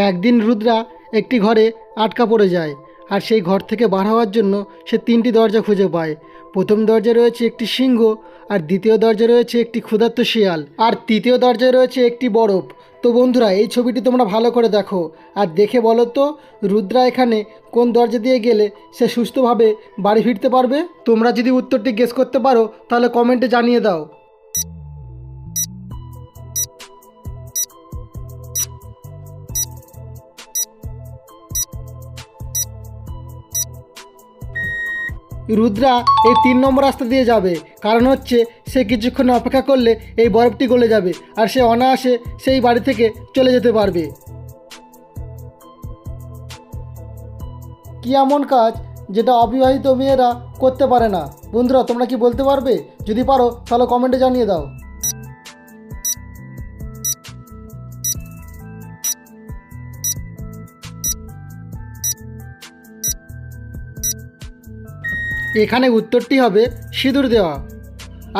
একদিন রুদ্রা একটি ঘরে আটকা পড়ে যায় আর সেই ঘর থেকে বার হওয়ার জন্য সে তিনটি দরজা খুঁজে পায়। প্রথম দরজায় রয়েছে একটি সিংহ আর দ্বিতীয় দরজায় রয়েছে একটি ক্ষুধার্ত শিয়াল। আর তৃতীয় দরজায় রয়েছে একটি বরফ। তো বন্ধুরা, এই ছবিটি তোমরা ভালো করে দেখো। আর দেখে বলো তো, রুদ্রা এখানে কোন দরজা দিয়ে গেলে সে সুস্থভাবে বাড়ি ফিরতে পারবে? তোমরা যদি উত্তরটি গেস করতে পারো, তাহলে কমেন্টে জানিয়ে দাও। রুদ্রা এই তিন নম্বর রাস্তা দিয়ে যাবে। কারণ হচ্ছে সে কিছুক্ষণ অপেক্ষা করলে এই বরফটি গলে যাবে আর সে অনায়াসে সেই বাড়ি থেকে চলে যেতে পারবে। কি এমন কাজ যেটা অবিবাহিত মেয়েরা করতে পারে না? বন্ধুরা, তোমরা কি বলতে পারবে? যদি পারো, তাহলে কমেন্টে জানিয়ে দাও। এখানে উত্তরটি হবে সিঁদুর দেওয়া।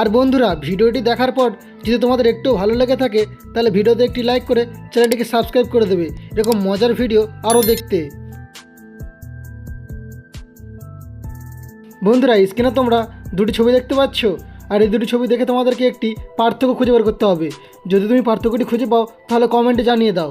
আর বন্ধুরা, ভিডিওটি দেখার পর যদি তোমাদের একটু ভালো লেগে থাকে, তাহলে ভিডিওতে একটি লাইক করে চ্যানেলটিকে সাবস্ক্রাইব করে দেবে। এরকম মজার ভিডিও আরও দেখতে। বন্ধুরা স্ক্রিনে তোমরা দুটি ছবি দেখতে পাচ্ছ, আর এই দুটি ছবি দেখে তোমাদেরকে একটি পার্থক্য খুঁজে বের করতে হবে। যদি তুমি পার্থক্যটি খুঁজে পাও, তাহলে কমেন্টে জানিয়ে দাও।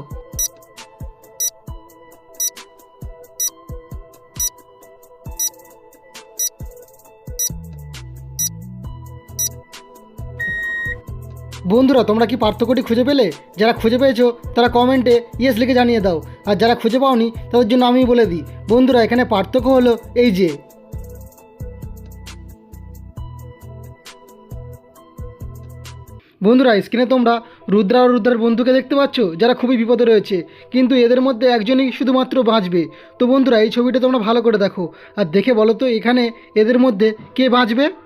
বন্ধুরা, তোমরা কি পার্থক্যটি খুঁজে পেলে? যারা খুঁজে পেয়েছ, তারা কমেন্টে ইয়েস লিখে জানিয়ে দাও। আর যারা খুঁজে পাওনি, তাদের জন্য আমি বলে দিই। বন্ধুরা, এখানে পার্থক্য হলো এই যে। বন্ধুরা, স্ক্রিনে তোমরা রুদ্রা ও রুদ্রার বন্ধুকে দেখতে পাচ্ছ, যারা খুবই বিপদে রয়েছে। কিন্তু এদের মধ্যে একজনই শুধুমাত্র বাঁচবে। তো বন্ধুরা, এই ছবিটা তোমরা ভালো করে দেখো। আর দেখে বলো তো, এখানে এদের মধ্যে কে বাঁচবে?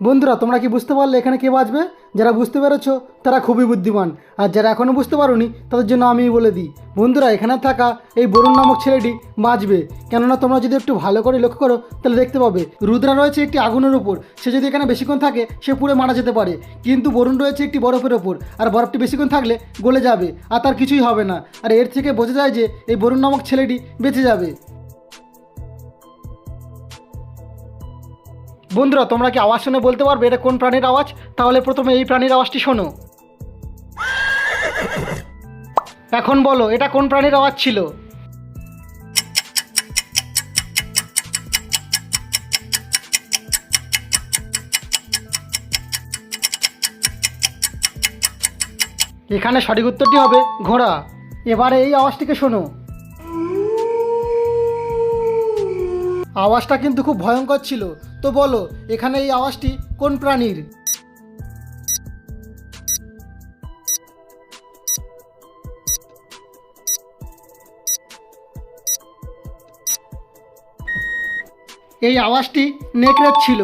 বন্ধুরা, তোমরা কি বুঝতে পারলে এখানে কে বাঁচবে? যারা বুঝতে পেরেছ, তারা খুবই বুদ্ধিমান। আর যারা এখনও বুঝতে পারোনি, তাদের জন্য আমি বলে দিই। বন্ধুরা, এখানে থাকা এই বরুণ নামক ছেলেটি বাঁচবে। কেননা তোমরা যদি একটু ভালো করে লক্ষ্য করো, তাহলে দেখতে পাবে, রুদ্রা রয়েছে একটি আগুনের উপর। সে যদি এখানে বেশিক্ষণ থাকে, সে পুড়ে মারা যেতে পারে। কিন্তু বরুণ রয়েছে একটি বরফের ওপর আর বরফটি বেশিক্ষণ থাকলে গলে যাবে, আর তার কিছুই হবে না। আর এর থেকে বোঝা যায় যে, এই বরুণ নামক ছেলেটি বেঁচে যাবে। বন্ধুরা, তোমরা কি আওয়াজ শুনে বলতে পারবে এটা কোন প্রাণীর আওয়াজ? তাহলে প্রথমে এই প্রাণীর আওয়াজটি শোনো। এখন বলো, এটা কোন প্রাণীর আওয়াজ ছিল? এখানে সঠিক উত্তরটি হবে ঘোড়া। এবারে এই আওয়াজটিকে শোনো। আওয়াজটা কিন্তু খুব ভয়ঙ্কর ছিল। তো বলো, এখানে এই আওয়াজটি কোন প্রাণীর? এই আওয়াজটি নেকড়ের ছিল।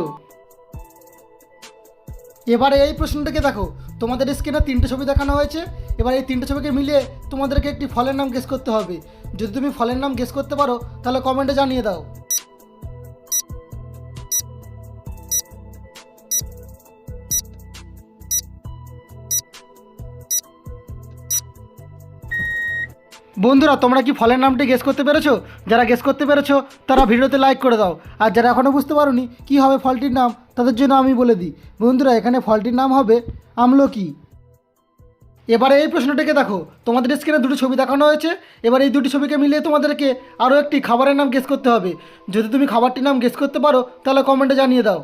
এবারে এই প্রশ্নটাকে দেখো, তোমাদের স্ক্রিনে তিনটে ছবি দেখানো হয়েছে। এবার এই তিনটে ছবিকে মিলিয়ে তোমাদেরকে একটি ফলের নাম গেস করতে হবে। যদি তুমি ফলের নাম গেস করতে পারো, তাহলে কমেন্টে জানিয়ে দাও। বন্ধুরা, তোমরা কি ফলের নামটি গেস করতে পেরেছ? যারা গেস করতে পেরেছ, তারা ভিডিওতে লাইক করে দাও। আর যারা এখনও বুঝতে পারোনি কী হবে ফলটির নাম, তাদের জন্য আমি বলে দিই। বন্ধুরা, এখানে ফলটির নাম হবে আমলকি। এবারে এই প্রশ্নটাকে দেখো। তোমাদের স্ক্রিনে দুটো ছবি দেখানো হয়েছে। এবার এই দুটি ছবিকে মিলিয়ে তোমাদেরকে আরও একটি খাবারের নাম গেস করতে হবে। যদি তুমি খাবারটির নাম গেস করতে পারো, তাহলে কমেন্টে জানিয়ে দাও।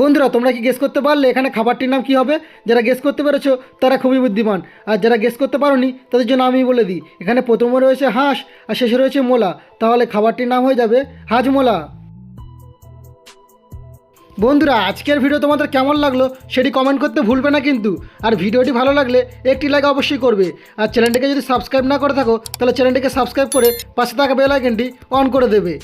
বন্ধুরা, তোমরা কি গেস করতে পারলে এখানে খাবারটির নাম কি হবে? যারা গেস করতে পেরেছ, তারা খুবই বুদ্ধিমান। আর যারা গেস করতে পারোনি, তাদের জন্য আমি বলে দিই। এখানে প্রথমে রয়েছে হাঁস, আর শেষে রয়েছে মোলা। তাহলে খাবারটির নাম হয়ে যাবে হাজমোলা। বন্ধুরা, আজকের ভিডিও তোমাদের কেমন লাগল সেটি কমেন্ট করতে ভুলবে না কিন্তু। আর ভিডিওটি ভালো লাগলে একটি লাইক অবশ্যই করবে। আর চ্যানেলটিকে যদি সাবস্ক্রাইব না করে থাকো, তাহলে চ্যানেলটিকে সাবস্ক্রাইব করে পাশে থাকা বেল আইকনটি অন করে দেবে।